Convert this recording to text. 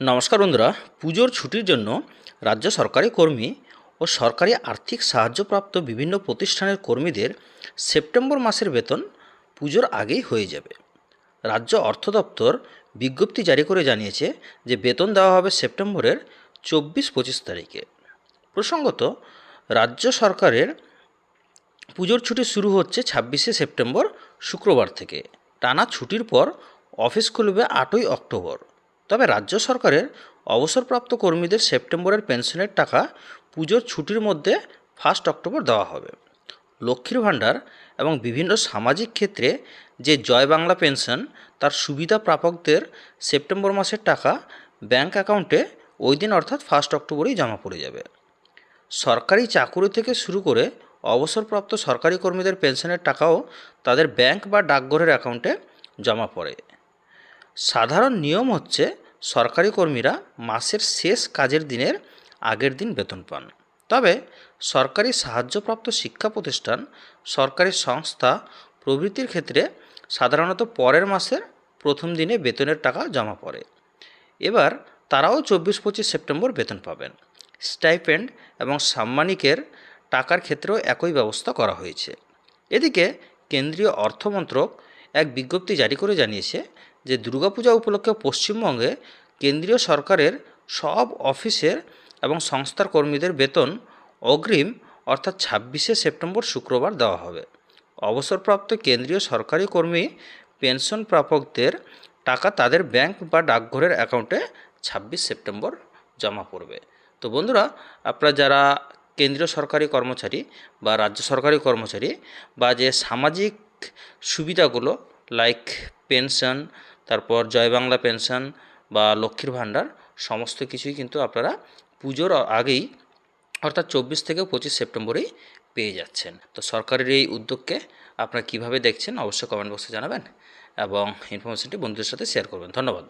নমস্কার বন্ধুরা। পুজোর ছুটির জন্য রাজ্য সরকারি কর্মী ও সরকারি আর্থিক সাহায্যপ্রাপ্ত বিভিন্ন প্রতিষ্ঠানের কর্মীদের সেপ্টেম্বর মাসের বেতন পুজোর আগেই হয়ে যাবে। রাজ্য অর্থ দপ্তর বিজ্ঞপ্তি জারি করে জানিয়েছে যে বেতন দেওয়া হবে সেপ্টেম্বরের চব্বিশ পঁচিশ তারিখে। প্রসঙ্গত, রাজ্য সরকারের পুজোর ছুটি শুরু হচ্ছে ছাব্বিশে সেপ্টেম্বর শুক্রবার থেকে। টানা ছুটির পর অফিস খুলবে আটই অক্টোবর। তবে রাজ্য সরকারের অবসরপ্রাপ্ত কর্মীদের সেপ্টেম্বরের পেনশনের টাকা পুজোর ছুটির মধ্যে ফার্স্ট অক্টোবর দেওয়া হবে। লক্ষ্মীর ভাণ্ডার এবং বিভিন্ন সামাজিক ক্ষেত্রে যে জয় বাংলা পেনশন, তার সুবিধা প্রাপকদের সেপ্টেম্বর মাসের টাকা ব্যাংক অ্যাকাউন্টে ওই দিন অর্থাৎ ফার্স্ট অক্টোবরেই জমা পড়ে যাবে। সরকারি চাকুরি থেকে শুরু করে অবসরপ্রাপ্ত সরকারি কর্মীদের পেনশনের টাকাও তাদের ব্যাংক বা ডাকঘরের অ্যাকাউন্টে জমা পড়ে। সাধারণ নিয়ম হচ্ছে সরকারি কর্মীরা মাসের শেষ কাজের দিনের আগের দিন বেতন পান। তবে সরকারি সাহায্যপ্রাপ্ত শিক্ষা প্রতিষ্ঠান, সরকারি সংস্থা প্রভৃতির ক্ষেত্রে সাধারণত পরের মাসের প্রথম দিনে বেতনের টাকা জমা পড়ে। এবার তারাও চব্বিশ পঁচিশ সেপ্টেম্বর বেতন পাবেন। স্টাইপেন্ড এবং সাম্মানিকের টাকার ক্ষেত্রেও একই ব্যবস্থা করা হয়েছে। এদিকে কেন্দ্রীয় অর্থমন্ত্রক এক বিজ্ঞপ্তি জারি করে জানিয়েছে যে দুর্গাপূজা উপলক্ষে পশ্চিমবঙ্গে কেন্দ্রীয় সরকারের সব অফিসের এবং সংস্থার কর্মীদের বেতন অগ্রিম অর্থাৎ ছাব্বিশে সেপ্টেম্বর শুক্রবার দেওয়া হবে। অবসরপ্রাপ্ত কেন্দ্রীয় সরকারি কর্মী, পেনশন প্রাপকদের টাকা তাদের ব্যাংক বা ডাকঘরের অ্যাকাউন্টে ছাব্বিশ সেপ্টেম্বর জমা পড়বে। তো বন্ধুরা, আপনারা যারা কেন্দ্রীয় সরকারি কর্মচারী বা রাজ্য সরকারি কর্মচারী বা যে সামাজিক সুবিধাগুলো লাইক পেনশন তারপর জয় বাংলা পেনশন বা লক্ষ্মীর ভাণ্ডার, সমস্ত কিছুই কিন্তু আপনারা পুজোর আগেই অর্থাৎ চব্বিশ থেকে পঁচিশ সেপ্টেম্বরেই পেয়ে যাচ্ছেন। তো সরকারের এই উদ্যোগকে আপনারা কীভাবে দেখছেন অবশ্যই কমেন্ট বক্সে জানাবেন এবং ইনফরমেশনটি বন্ধুদের সাথে শেয়ার করবেন। ধন্যবাদ।